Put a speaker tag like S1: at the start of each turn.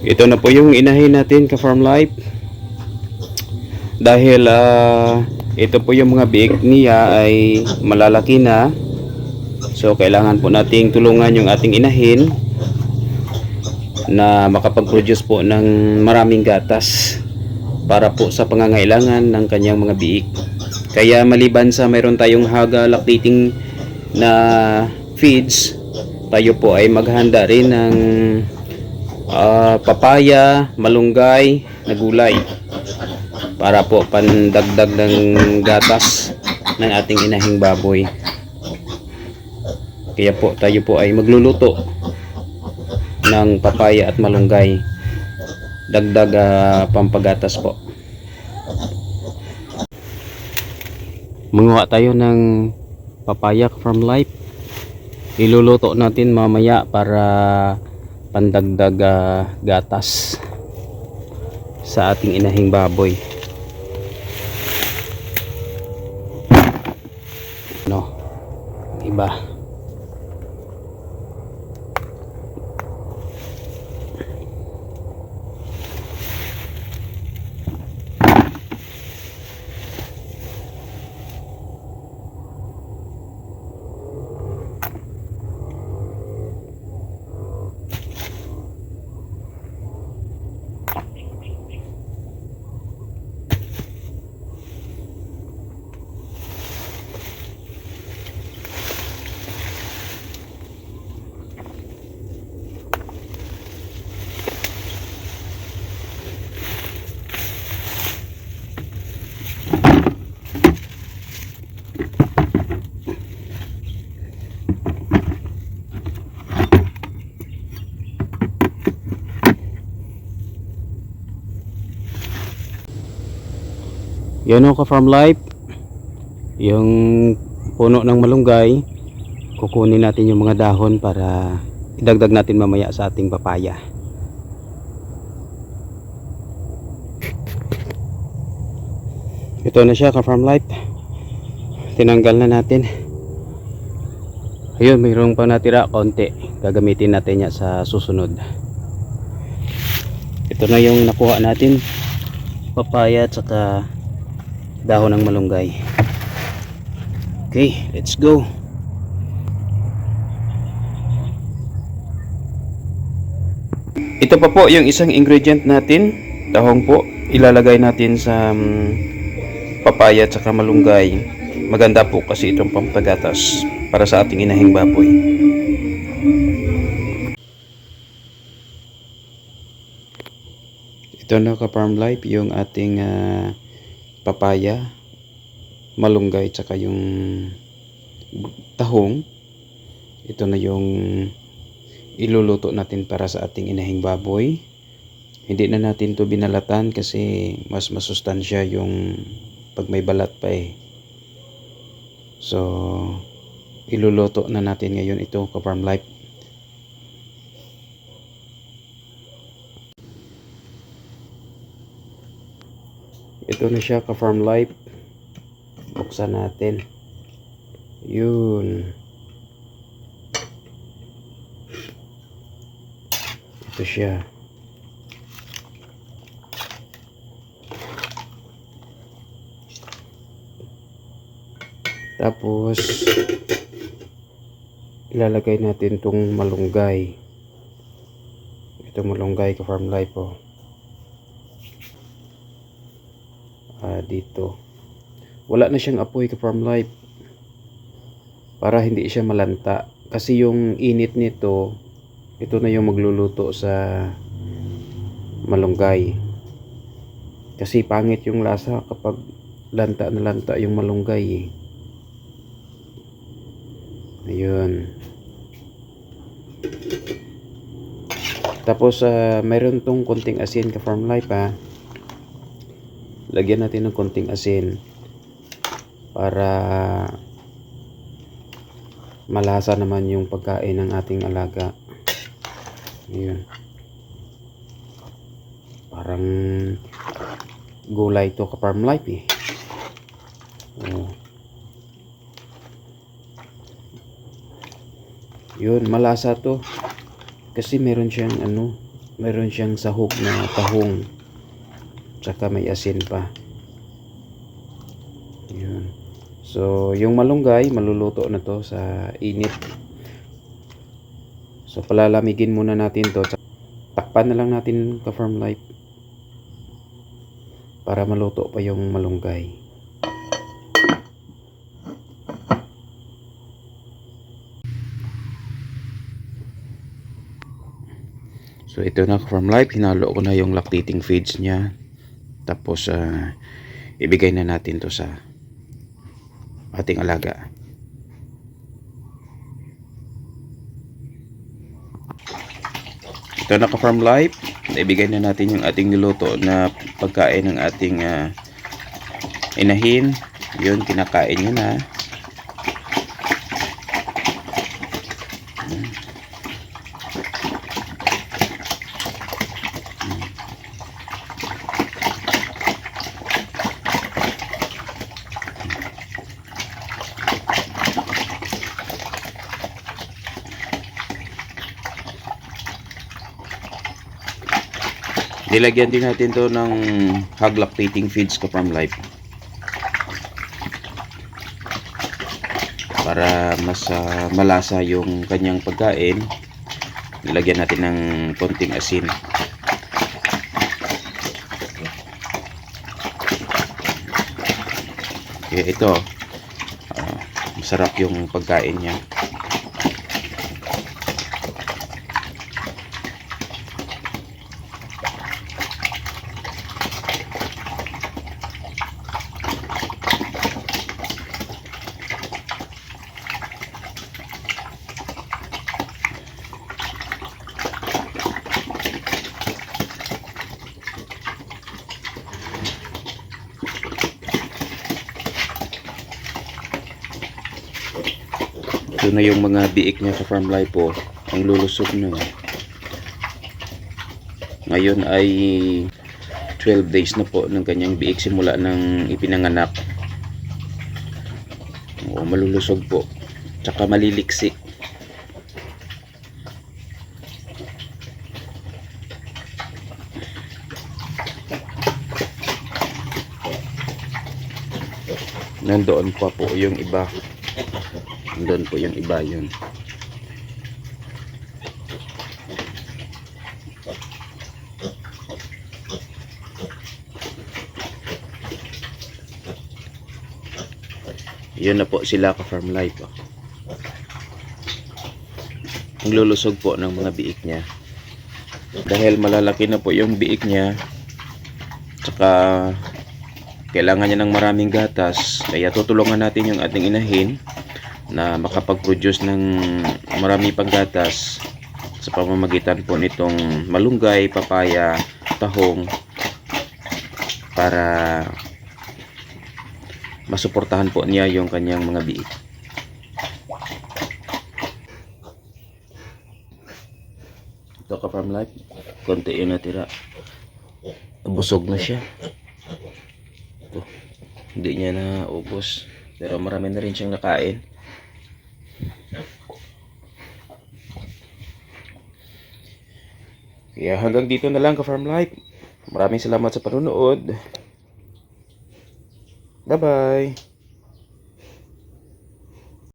S1: Ito na po yung inahin natin ka farm life. Dahil ah, ito po yung mga biik niya ay malalaki na. So kailangan po nating tulungan yung ating inahin na makapag-produce po ng maraming gatas para po sa pangangailangan ng kanyang mga biik. Kaya maliban sa mayroon tayong haga lactating na feeds, tayo po ay maghanda rin ng ah, papaya, malunggay, na gulay para po pandagdag ng gatas ng ating inahing baboy. Kaya po tayo po ay magluluto ng papaya at malunggay. Dagdag ah, pampagatas po. Manguha tayo ng papaya from life. Iluluto natin mamaya para pandagdag ah, gatas sa ating inahing baboy. No. Iba. Yan o ka farm life. Yung puno ng malunggay, kukunin natin yung mga dahon para idagdag natin mamaya sa ating papaya. Ito na siya ka farm life. Tinanggal na natin. Ayun, mayroong pa natira konti. Gagamitin natin niya sa susunod. Ito na yung nakuha natin. Papaya at saka dahon ng malunggay. Okay, let's go. Ito pa po yung isang ingredient natin, dahong po. Ilalagay natin sa um, papaya at saka malunggay. Maganda po kasi itong pampagatas para sa ating inahing baboy. Ito na ka farm life yung ating ah, papaya, malunggay, tsaka yung tahong. Ito na yung iluluto natin para sa ating inahing baboy. Hindi na natin to binalatan kasi mas masustansya yung pag may balat pa eh. So, iluluto na natin ngayon ito ka farm life. Ito na siya ka farm life. Buksan natin. Yun. Ito siya. Tapos ilalagay natin tong malunggay. Ito malunggay ka farm life oh. Ah, dito. Wala na siyang apoy ka farm life. Para hindi siya malanta. Kasi yung init nito, ito na yung magluluto sa malunggay. Kasi pangit yung lasa kapag lanta na lanta yung malunggay eh. Ayun. Tapos ah, mayroon tong konting asin ka farm life ha lagyan natin ng konting asin para malasa naman yung pagkain ng ating alaga yun parang gulay to ka farm life eh oh. yun malasa to kasi meron siyang ano Meron siyang sahog na tahong. Tsaka may asin pa. Yun. So, yung malunggay, maluluto na to sa init. So, palalamigin muna natin to. Takpan na lang natin ka farm life. Para maluto pa yung malunggay. So ito na from life, hinalo ko na yung lactating feeds niya. Tapos ah, ibigay na natin to sa ating alaga. Ito na ka-farm life. Ibigay na natin yung ating niluto na pagkain ng ating ah, inahin. Yun, kinakain niya na. Nilagyan din natin to ng hog lactating feeds ka from life. Para mas ah, malasa yung kanyang pagkain, nilagyan natin ng konting asin. Kaya ito, ah, masarap yung pagkain niya. Na yung mga biik niya sa farm life po. Ang lulusog na. Ngayon ay 12 days na po ng kanyang biik simula ng ipinanganak. Oo, malulusog po. Tsaka maliliksi. Nandoon pa po yung iba. Doon po yung iba yun. Yun na po sila ka farm life. Oh. Ang lulusog po ng mga biik niya. Dahil malalaki na po yung biik niya. Tsaka kailangan niya ng maraming gatas. Kaya tutulungan natin yung ating inahin na makapag-produce ng marami pang gatas sa pamamagitan po nitong malunggay, papaya, tahong para masuportahan po niya yung kanyang mga biik. Ito ka farm life, konti yung natira. Busog na siya. Ito, hindi niya na ubos. Pero marami na rin siyang nakain. Kaya hanggang dito na lang ka Farm Life. Maraming salamat sa panonood. Bye-bye.